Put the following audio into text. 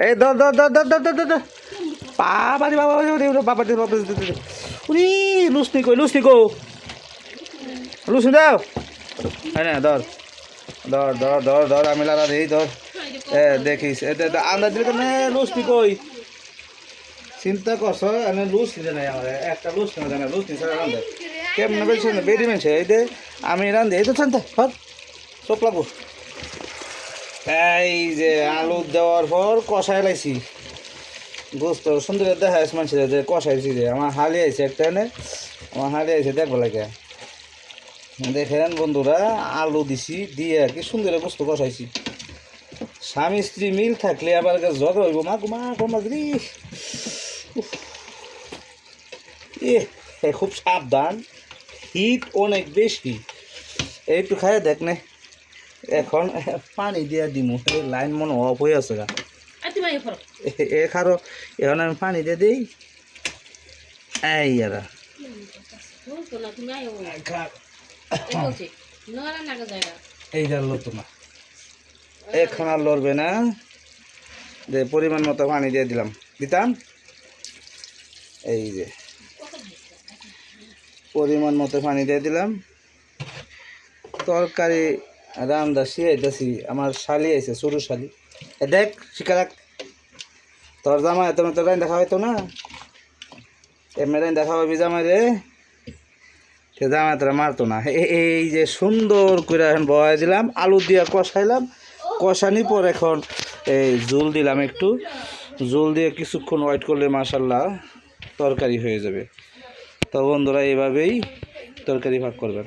এই দ দ ধর ধর ধর ধর ধর বাবা রে বাবা রে বাবা রে বাবা উনি লুসনি কই লুসনি কো লুসনি দাও হ্যাঁ না ধর ধর ধর ধর ধর আমি লারা দেই ধর এ দেখিস এ এতে আন্দাজ দিলে কেন লুসনি কই চিন্তা করছ আমি লুস না আমার একটা লুস না লুস নিতে রান্ধে কেমন বেশি বেরি মেনছে এই দে আমি রান্ধে এই তো চিন্তা হর চোখ লাগবো এই যে আলু দেওয়ার পর কষাই লাইছি। গোস্ত সুন্দর দেখা আছে মানুষের যে কষাইছি যে। আমার হালি আইছে একটা এনে, আমার হালি আইছে দেখব লাগে। দেখেন বন্ধুরা, আলু দিছি, দিয়ে কি সুন্দর গোস্ত কষাইছি। স্বামী স্ত্রী মিল থাকলে আবার ঝগড়া হইব। মা মা কোন মাগরি এ খুব সাবধান। হিট অনেক বেশি। একটু খাই দেখ নে। এখন পানি দিয়া দিমু। এই লাইন মনে অফ হয়ে আছে গা। আর তুমি আগে পড়ো এ- এ এখন আমি পানি দিয়ে দিই। এই ইয়ারা এই জানলো তোমার এখন আর লড়বে না। যে পরিমাণ মতো পানি দিয়ে দিলাম। দিতাম। এই যে। পরিমাণ মতো পানি দিয়ে দিলাম। তরকারি রান্দা শিয়াইতেছি আমার শালি আছে সরু শালি। দেখ, শিখা রাখ তোর জামা এত তো দেখা হয়তো না। এমনি দেখা হবে জামাই রে। জামা তোরা মারতো না। এই যে সুন্দর করে এখন বয়া দিলাম, আলু দিয়ে কষাইলাম। কষানি পর এখন এই জুল দিলাম একটু। জুল দিয়ে কিছুক্ষণ ওয়েট করলে মাসাল্লাহ তরকারি হয়ে যাবে। তো বন্ধুরা, এইভাবেই তরকারি ভাগ করবেন।